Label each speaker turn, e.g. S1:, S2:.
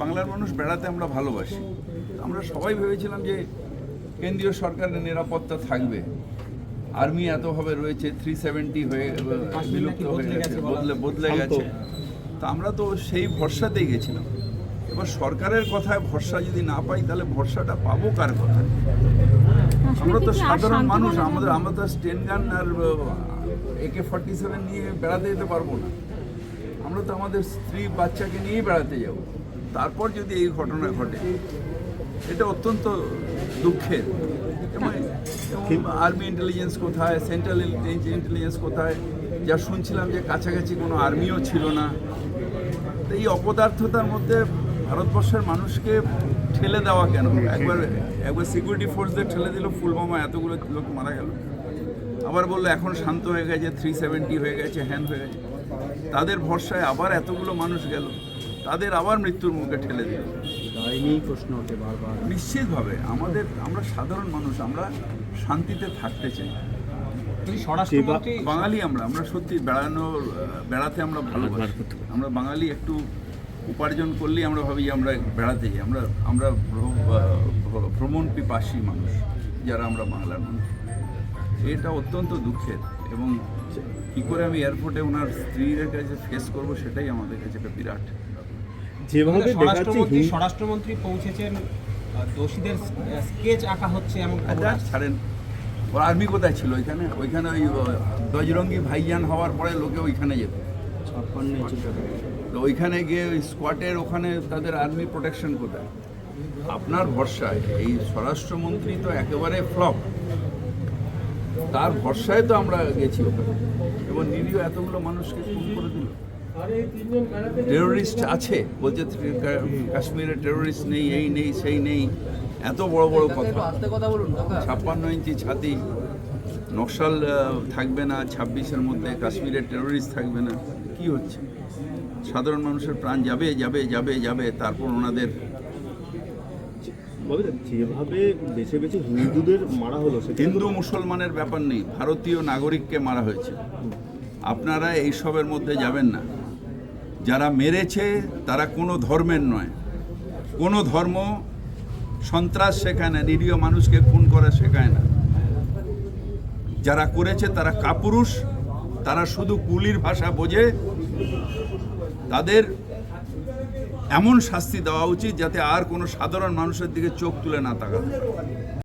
S1: বাংলার মানুষ বেড়াতে আমরা ভালোবাসি। আমরা সবাই ভেবেছিলাম যে কেন্দ্রীয় সরকারের নিরাপত্তা থাকবে। আর্মি এতভাবে রয়েছে থ্রি সেভেন্টি হয়ে বিলুপ্ত হয়ে গেছে বদলে বদলে গেছে। তা আমরা তো সেই ভরসাতেই গেছিলাম। এবার সরকারের কথায় ভরসা যদি না পাই তাহলে ভরসাটা পাবো কার কথায় আমরা তো সাধারণ মানুষ আমাদের আমরা তো স্টেন গান আর একে ফর্টি সেভেন নিয়ে বেড়াতে যেতে পারব না। আমরা তো আমাদের স্ত্রী বাচ্চাকে নিয়েই বেড়াতে যাব। তারপর যদি এই ঘটনা ঘটে এটা অত্যন্ত দুঃখের। এবং আর্মি ইন্টেলিজেন্স কোথায় সেন্ট্রাল ইন্টেলিজেন্স কোথায়? যা শুনছিলাম যে কাছাকাছি কোনো আর্মিও ছিল না। তো এই অপদার্থতার মধ্যে ভারতবর্ষের মানুষকে ঠেলে দেওয়া কেন? একবার একবার সিকিউরিটি ফোর্সদের ঠেলে দিল ফুলবামা এতগুলো লোক মারা গেল। আবার বলল এখন শান্ত হয়ে গেছে থ্রি সেভেন্টি হয়ে গেছে হ্যান হয়ে গেছে। তাদের ভরসায় আবার এতগুলো মানুষ গেল। তাদের আবার মৃত্যুর মুখে ঠেলে দিল।
S2: প্রশ্ন ওঠে বারবার।
S1: নিশ্চিতভাবে আমাদের আমরা সাধারণ মানুষ আমরা শান্তিতে থাকতে চাই। বাঙালি আমরা আমরা সত্যি বেড়ানোর বেড়াতে আমরা ভালোবাসি। আমরা বাঙালি একটু উপার্জন করলেই আমরা ভাবি আমরা বেড়াতে যাই। আমরা আমরা ভ্রমণ পিপাসী মানুষ যারা আমরা বাংলার মানুষ এটা অত্যন্ত দুঃখের এবং কী করে আমি এয়ারপোর্টে ওনার স্ত্রীর কাছে ফেস করব সেটাই আমাদের কাছে একটা বিরাট
S2: যেভাবে দেখাচ্ছে
S3: স্বরাষ্ট্রমন্ত্রী পৌঁছেছেন দোষীদের স্কেচ আঁকা হচ্ছে এমন
S1: আচ্ছা ছাড়েন। ওর আর্মি কোথায় ছিল ওইখানে? ওইখানে ওই আহ, বজরঙ্গি ভাইজান হওয়ার পরে লোকে ওইখানে যেত। তো ওইখানে গিয়ে ওই স্কোয়াটের ওখানে তাদের আর্মি প্রোটেকশন কোথায়? আপনার ভরসায়। এই স্বরাষ্ট্রমন্ত্রী তো একেবারে ফ্লপ। তার ভরসায় তো আমরা গেছি ওখানে। এবং নিরীহ এতগুলো মানুষকে খুন করে দিল। টেরোরিস্ট আছে বলছে কাশ্মীরে টেরোরিস্ট নেই এই নেই সেই নেই। এত বড় বড় কথা। ছাপ্পান্ন ইঞ্চি ছাতি নকশাল থাকবে না ছাব্বিশের মধ্যে কাশ্মীরের টেরোরিস্ট থাকবে না। কি হচ্ছে? সাধারণ মানুষের প্রাণ যাবে যাবে যাবে যাবে তারপর ওনাদের
S2: যেভাবে বেছে বেছে হিন্দুদের মারা হলো
S1: হিন্দু মুসলমানের ব্যাপার নেই ভারতীয় নাগরিককে মারা হয়েছে। আপনারা এইসবের মধ্যে যাবেন না। যারা মেরেছে, তারা কোনো ধর্মের নয়। কোনো ধর্ম সন্ত্রাস শেখায় না, নিরীহ মানুষকে খুন করা শেখায় না। যারা করেছে, তারা কাপুরুষ, তারা শুধু কুলির ভাষা বোঝে। তাদের এমন শাস্তি দেওয়া উচিত যাতে আর কোনো সাধারণ মানুষের দিকে চোখ তুলে না তাকাতে